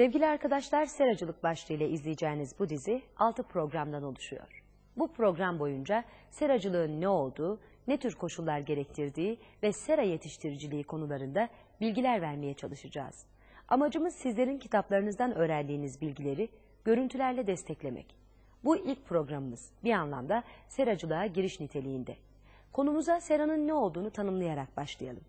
Sevgili arkadaşlar, seracılık başlığıyla izleyeceğiniz bu dizi 6 programdan oluşuyor. Bu program boyunca seracılığın ne olduğu, ne tür koşullar gerektirdiği ve sera yetiştiriciliği konularında bilgiler vermeye çalışacağız. Amacımız sizlerin kitaplarınızdan öğrendiğiniz bilgileri görüntülerle desteklemek. Bu ilk programımız bir anlamda seracılığa giriş niteliğinde. Konumuza seranın ne olduğunu tanımlayarak başlayalım.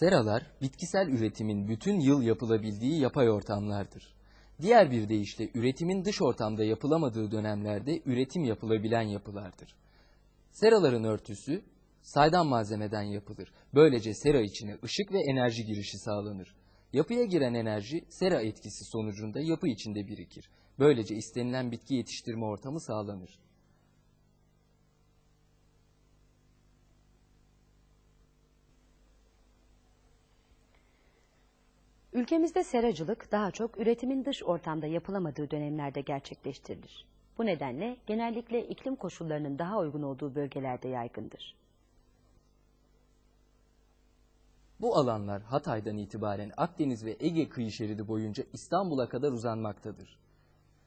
Seralar, bitkisel üretimin bütün yıl yapılabildiği yapay ortamlardır. Diğer bir deyişle üretimin dış ortamda yapılamadığı dönemlerde üretim yapılabilen yapılardır. Seraların örtüsü saydam malzemeden yapılır. Böylece sera içine ışık ve enerji girişi sağlanır. Yapıya giren enerji sera etkisi sonucunda yapı içinde birikir. Böylece istenilen bitki yetiştirme ortamı sağlanır. Ülkemizde seracılık daha çok üretimin dış ortamda yapılamadığı dönemlerde gerçekleştirilir. Bu nedenle genellikle iklim koşullarının daha uygun olduğu bölgelerde yaygındır. Bu alanlar Hatay'dan itibaren Akdeniz ve Ege kıyı şeridi boyunca İstanbul'a kadar uzanmaktadır.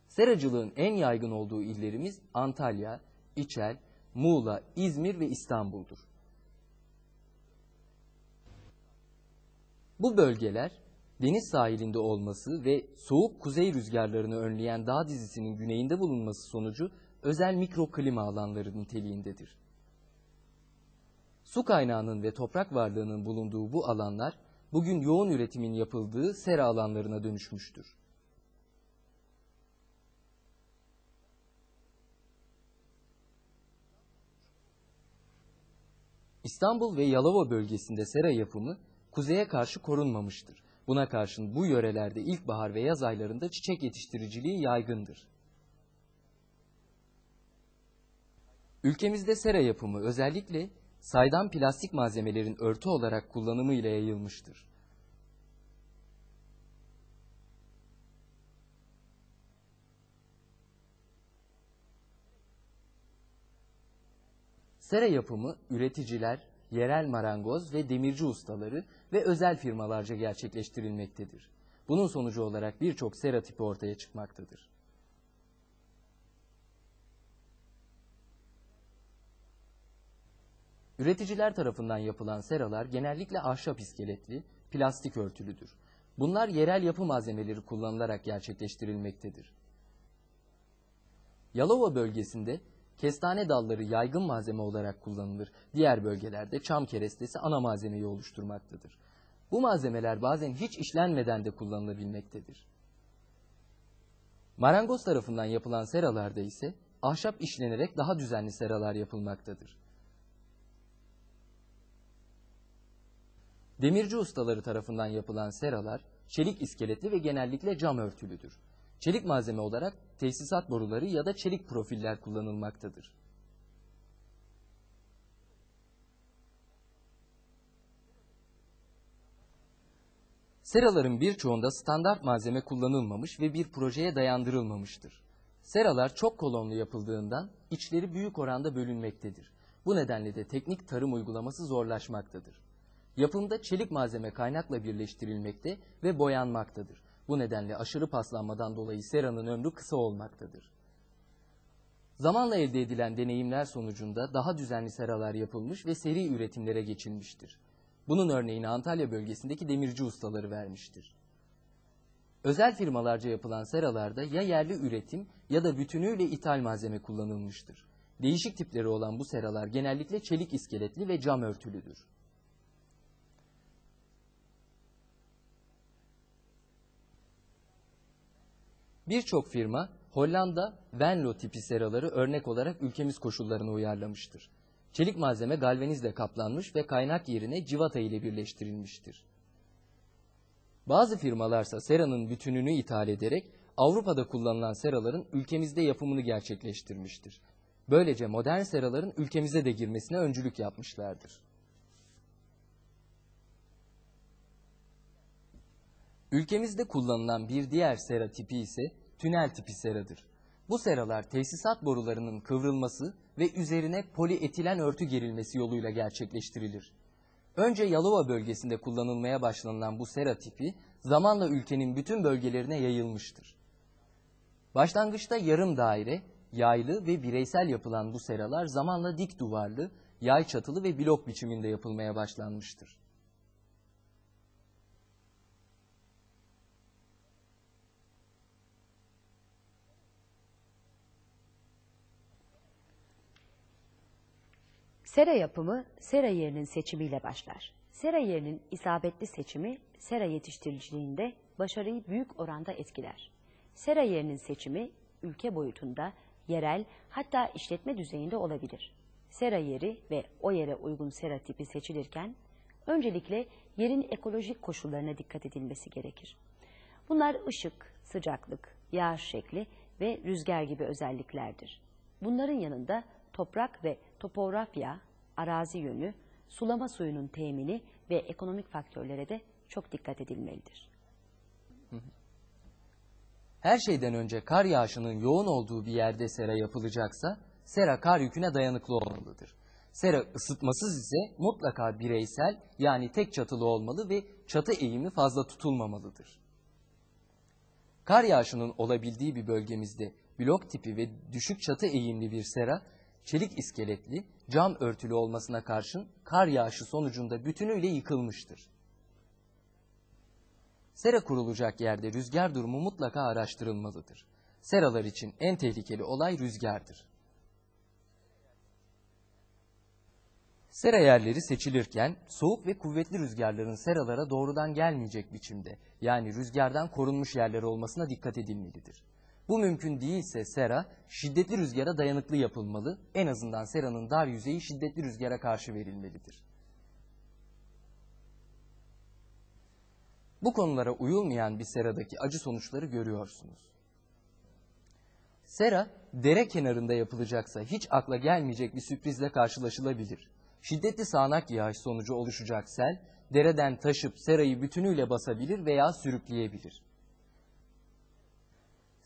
Seracılığın en yaygın olduğu illerimiz Antalya, İçel, Muğla, İzmir ve İstanbul'dur. Bu bölgeler deniz sahilinde olması ve soğuk kuzey rüzgarlarını önleyen dağ dizisinin güneyinde bulunması sonucu özel mikroklima alanları niteliğindedir. Su kaynağının ve toprak varlığının bulunduğu bu alanlar bugün yoğun üretimin yapıldığı sera alanlarına dönüşmüştür. İstanbul ve Yalova bölgesinde sera yapımı kuzeye karşı korunmamıştır. Buna karşın bu yörelerde ilkbahar ve yaz aylarında çiçek yetiştiriciliği yaygındır. Ülkemizde sera yapımı özellikle saydam plastik malzemelerin örtü olarak kullanımı ile yayılmıştır. Sera yapımı üreticiler, yerel marangoz ve demirci ustaları ve özel firmalarca gerçekleştirilmektedir. Bunun sonucu olarak birçok sera tipi ortaya çıkmaktadır. Üreticiler tarafından yapılan seralar genellikle ahşap iskeletli, plastik örtülüdür. Bunlar yerel yapı malzemeleri kullanılarak gerçekleştirilmektedir. Yalova bölgesinde kestane dalları yaygın malzeme olarak kullanılır. Diğer bölgelerde çam kerestesi ana malzemeyi oluşturmaktadır. Bu malzemeler bazen hiç işlenmeden de kullanılabilmektedir. Marangoz tarafından yapılan seralarda ise ahşap işlenerek daha düzenli seralar yapılmaktadır. Demirci ustaları tarafından yapılan seralar çelik iskeletli ve genellikle cam örtülüdür. Çelik malzeme olarak tesisat boruları ya da çelik profiller kullanılmaktadır. Seraların birçoğunda standart malzeme kullanılmamış ve bir projeye dayandırılmamıştır. Seralar çok kolonlu yapıldığından içleri büyük oranda bölünmektedir. Bu nedenle de teknik tarım uygulaması zorlaşmaktadır. Yapımda çelik malzeme kaynakla birleştirilmekte ve boyanmaktadır. Bu nedenle aşırı paslanmadan dolayı seranın ömrü kısa olmaktadır. Zamanla elde edilen deneyimler sonucunda daha düzenli seralar yapılmış ve seri üretimlere geçilmiştir. Bunun örneğini Antalya bölgesindeki demirci ustaları vermiştir. Özel firmalarca yapılan seralarda ya yerli üretim ya da bütünüyle ithal malzeme kullanılmıştır. Değişik tipleri olan bu seralar genellikle çelik iskeletli ve cam örtülüdür. Birçok firma Hollanda Venlo tipi seraları örnek olarak ülkemiz koşullarına uyarlamıştır. Çelik malzeme galvanizle kaplanmış ve kaynak yerine civata ile birleştirilmiştir. Bazı firmalarsa seranın bütününü ithal ederek Avrupa'da kullanılan seraların ülkemizde yapımını gerçekleştirmiştir. Böylece modern seraların ülkemize de girmesine öncülük yapmışlardır. Ülkemizde kullanılan bir diğer sera tipi ise tünel tipi seradır. Bu seralar tesisat borularının kıvrılması ve üzerine polietilen örtü gerilmesi yoluyla gerçekleştirilir. Önce Yalova bölgesinde kullanılmaya başlanılan bu sera tipi zamanla ülkenin bütün bölgelerine yayılmıştır. Başlangıçta yarım daire, yaylı ve bireysel yapılan bu seralar zamanla dik duvarlı, yay çatılı ve blok biçiminde yapılmaya başlanmıştır. Sera yapımı sera yerinin seçimiyle başlar. Sera yerinin isabetli seçimi sera yetiştiriciliğinde başarıyı büyük oranda etkiler. Sera yerinin seçimi ülke boyutunda, yerel hatta işletme düzeyinde olabilir. Sera yeri ve o yere uygun sera tipi seçilirken öncelikle yerin ekolojik koşullarına dikkat edilmesi gerekir. Bunlar ışık, sıcaklık, yağış şekli ve rüzgar gibi özelliklerdir. Bunların yanında toprak ve topografya, arazi yönü, sulama suyunun temini ve ekonomik faktörlere de çok dikkat edilmelidir. Her şeyden önce kar yağışının yoğun olduğu bir yerde sera yapılacaksa, sera kar yüküne dayanıklı olmalıdır. Sera ısıtmasız ise mutlaka bireysel yani tek çatılı olmalı ve çatı eğimi fazla tutulmamalıdır. Kar yağışının olabildiği bir bölgemizde blok tipi ve düşük çatı eğimli bir sera, çelik iskeletli, cam örtülü olmasına karşın kar yağışı sonucunda bütünüyle yıkılmıştır. Sera kurulacak yerde rüzgar durumu mutlaka araştırılmalıdır. Seralar için en tehlikeli olay rüzgardır. Sera yerleri seçilirken soğuk ve kuvvetli rüzgarların seralara doğrudan gelmeyecek biçimde yani rüzgardan korunmuş yerler olmasına dikkat edilmelidir. Bu mümkün değilse sera şiddetli rüzgara dayanıklı yapılmalı, en azından seranın dar yüzeyi şiddetli rüzgara karşı verilmelidir. Bu konulara uyulmayan bir seradaki acı sonuçları görüyorsunuz. Sera, dere kenarında yapılacaksa hiç akla gelmeyecek bir sürprizle karşılaşılabilir. Şiddetli sağanak yağış sonucu oluşacak sel, dereden taşıp serayı bütünüyle basabilir veya sürükleyebilir.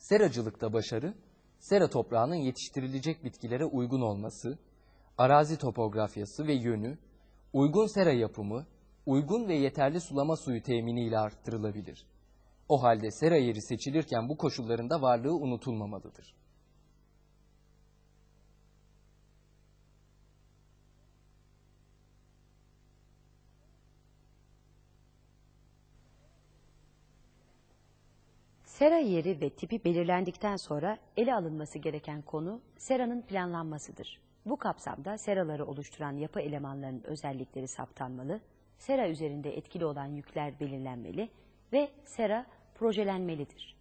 Seracılıkta başarı, sera toprağının yetiştirilecek bitkilere uygun olması, arazi topografyası ve yönü, uygun sera yapımı, uygun ve yeterli sulama suyu temini ile arttırılabilir. O halde sera yeri seçilirken bu koşullarında varlığı unutulmamalıdır. Sera yeri ve tipi belirlendikten sonra ele alınması gereken konu seranın planlanmasıdır. Bu kapsamda seraları oluşturan yapı elemanlarının özellikleri saptanmalı, sera üzerinde etkili olan yükler belirlenmeli ve sera projelenmelidir.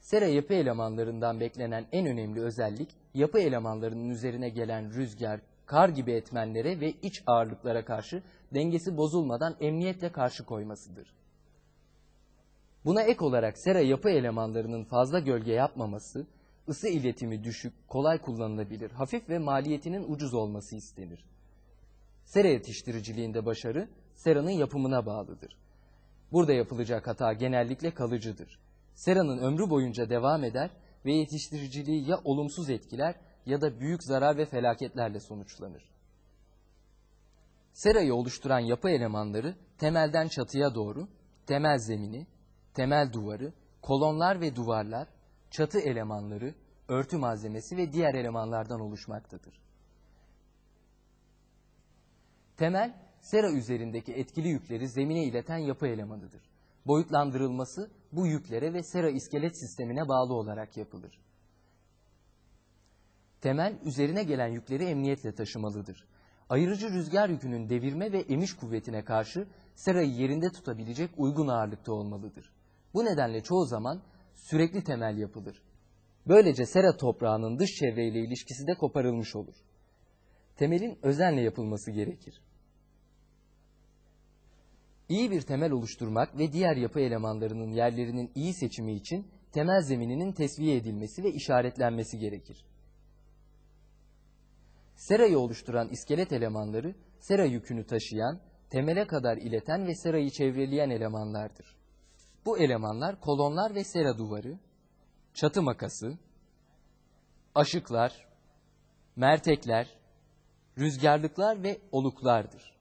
Sera yapı elemanlarından beklenen en önemli özellik, yapı elemanlarının üzerine gelen rüzgar, kar gibi etmenlere ve iç ağırlıklara karşı dengesi bozulmadan emniyetle karşı koymasıdır. Buna ek olarak sera yapı elemanlarının fazla gölge yapmaması, ısı iletimi düşük, kolay kullanılabilir, hafif ve maliyetinin ucuz olması istenir. Sera yetiştiriciliğinde başarı, seranın yapımına bağlıdır. Burada yapılacak hata genellikle kalıcıdır. Seranın ömrü boyunca devam eder ve yetiştiriciliği ya olumsuz etkiler ya da büyük zarar ve felaketlerle sonuçlanır. Serayı oluşturan yapı elemanları temelden çatıya doğru, temel zemini, temel duvarı, kolonlar ve duvarlar, çatı elemanları, örtü malzemesi ve diğer elemanlardan oluşmaktadır. Temel, sera üzerindeki etkili yükleri zemine ileten yapı elemanıdır. Boyutlandırılması bu yüklere ve sera iskelet sistemine bağlı olarak yapılır. Temel, üzerine gelen yükleri emniyetle taşımalıdır. Ayırıcı rüzgar yükünün devirme ve emiş kuvvetine karşı serayı yerinde tutabilecek uygun ağırlıkta olmalıdır. Bu nedenle çoğu zaman sürekli temel yapılır. Böylece sera toprağının dış çevreyle ilişkisi de koparılmış olur. Temelin özenle yapılması gerekir. İyi bir temel oluşturmak ve diğer yapı elemanlarının yerlerinin iyi seçimi için temel zemininin tesviye edilmesi ve işaretlenmesi gerekir. Serayı oluşturan iskelet elemanları, sera yükünü taşıyan, temele kadar ileten ve serayı çevreleyen elemanlardır. Bu elemanlar kolonlar ve sera duvarı, çatı makası, aşıklar, mertekler, rüzgarlıklar ve oluklardır.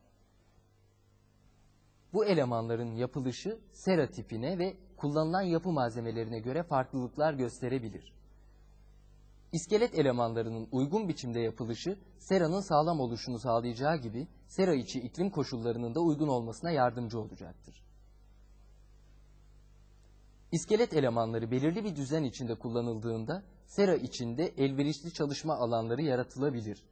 Bu elemanların yapılışı sera tipine ve kullanılan yapı malzemelerine göre farklılıklar gösterebilir. İskelet elemanlarının uygun biçimde yapılışı seranın sağlam oluşunu sağlayacağı gibi sera içi iklim koşullarının da uygun olmasına yardımcı olacaktır. İskelet elemanları belirli bir düzen içinde kullanıldığında sera içinde elverişli çalışma alanları yaratılabilir.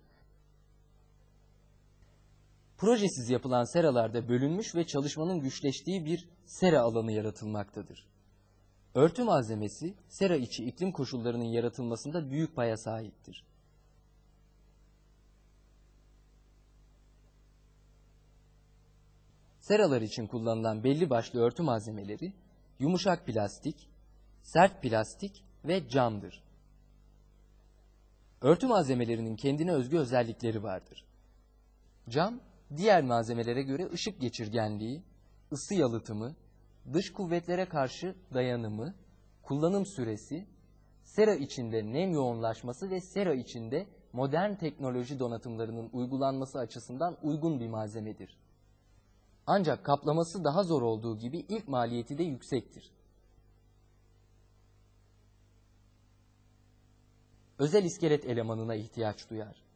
Projesiz yapılan seralarda bölünmüş ve çalışmanın güçleştiği bir sera alanı yaratılmaktadır. Örtü malzemesi sera içi iklim koşullarının yaratılmasında büyük paya sahiptir. Seralar için kullanılan belli başlı örtü malzemeleri yumuşak plastik, sert plastik ve camdır. Örtü malzemelerinin kendine özgü özellikleri vardır. Cam, diğer malzemelere göre ışık geçirgenliği, ısı yalıtımı, dış kuvvetlere karşı dayanımı, kullanım süresi, sera içinde nem yoğunlaşması ve sera içinde modern teknoloji donatımlarının uygulanması açısından uygun bir malzemedir. Ancak kaplaması daha zor olduğu gibi ilk maliyeti de yüksektir. Özel iskelet elemanına ihtiyaç duyar.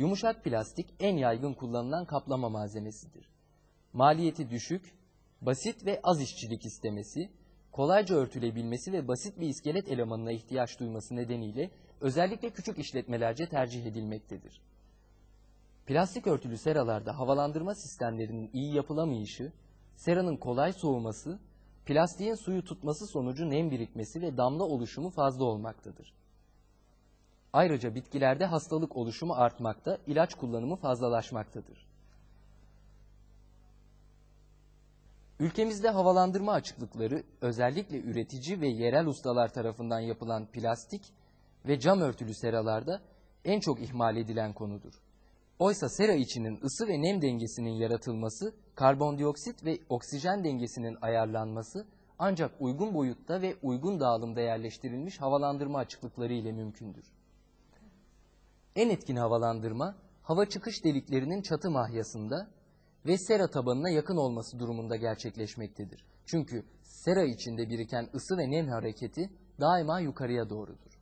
Yumuşak plastik en yaygın kullanılan kaplama malzemesidir. Maliyeti düşük, basit ve az işçilik istemesi, kolayca örtülebilmesi ve basit bir iskelet elemanına ihtiyaç duyması nedeniyle özellikle küçük işletmelerce tercih edilmektedir. Plastik örtülü seralarda havalandırma sistemlerinin iyi yapılamayışı, seranın kolay soğuması, plastiğin suyu tutması sonucu nem birikmesi ve damla oluşumu fazla olmaktadır. Ayrıca bitkilerde hastalık oluşumu artmakta, ilaç kullanımı fazlalaşmaktadır. Ülkemizde havalandırma açıklıkları özellikle üretici ve yerel ustalar tarafından yapılan plastik ve cam örtülü seralarda en çok ihmal edilen konudur. Oysa sera içinin ısı ve nem dengesinin yaratılması, karbondioksit ve oksijen dengesinin ayarlanması ancak uygun boyutta ve uygun dağılımda yerleştirilmiş havalandırma açıklıkları ile mümkündür. En etkin havalandırma, hava çıkış deliklerinin çatı mahyasında ve sera tabanına yakın olması durumunda gerçekleşmektedir. Çünkü sera içinde biriken ısı ve nem hareketi daima yukarıya doğrudur.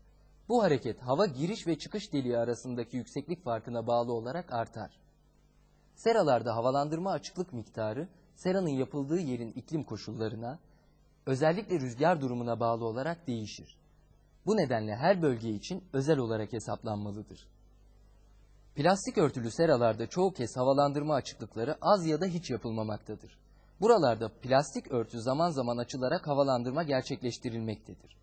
Bu hareket hava giriş ve çıkış deliği arasındaki yükseklik farkına bağlı olarak artar. Seralarda havalandırma açıklık miktarı seranın yapıldığı yerin iklim koşullarına, özellikle rüzgar durumuna bağlı olarak değişir. Bu nedenle her bölge için özel olarak hesaplanmalıdır. Plastik örtülü seralarda çoğu kez havalandırma açıklıkları az ya da hiç yapılmamaktadır. Buralarda plastik örtü zaman zaman açılarak havalandırma gerçekleştirilmektedir.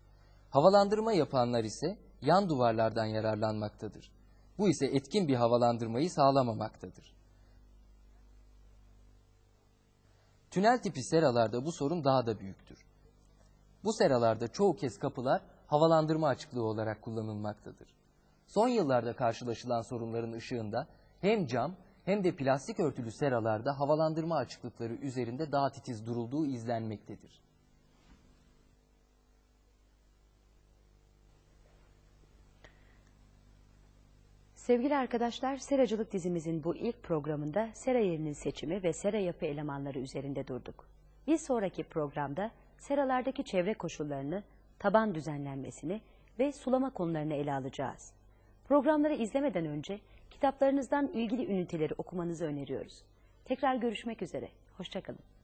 Havalandırma yapanlar ise yan duvarlardan yararlanmaktadır. Bu ise etkin bir havalandırmayı sağlamamaktadır. Tünel tipi seralarda bu sorun daha da büyüktür. Bu seralarda çoğu kez kapılar havalandırma açıklığı olarak kullanılmaktadır. Son yıllarda karşılaşılan sorunların ışığında hem cam hem de plastik örtülü seralarda havalandırma açıklıkları üzerinde daha titiz durulduğu izlenmektedir. Sevgili arkadaşlar, Seracılık dizimizin bu ilk programında sera yerinin seçimi ve sera yapı elemanları üzerinde durduk. Bir sonraki programda seralardaki çevre koşullarını, taban düzenlenmesini ve sulama konularını ele alacağız. Programları izlemeden önce kitaplarınızdan ilgili üniteleri okumanızı öneriyoruz. Tekrar görüşmek üzere. Hoşçakalın.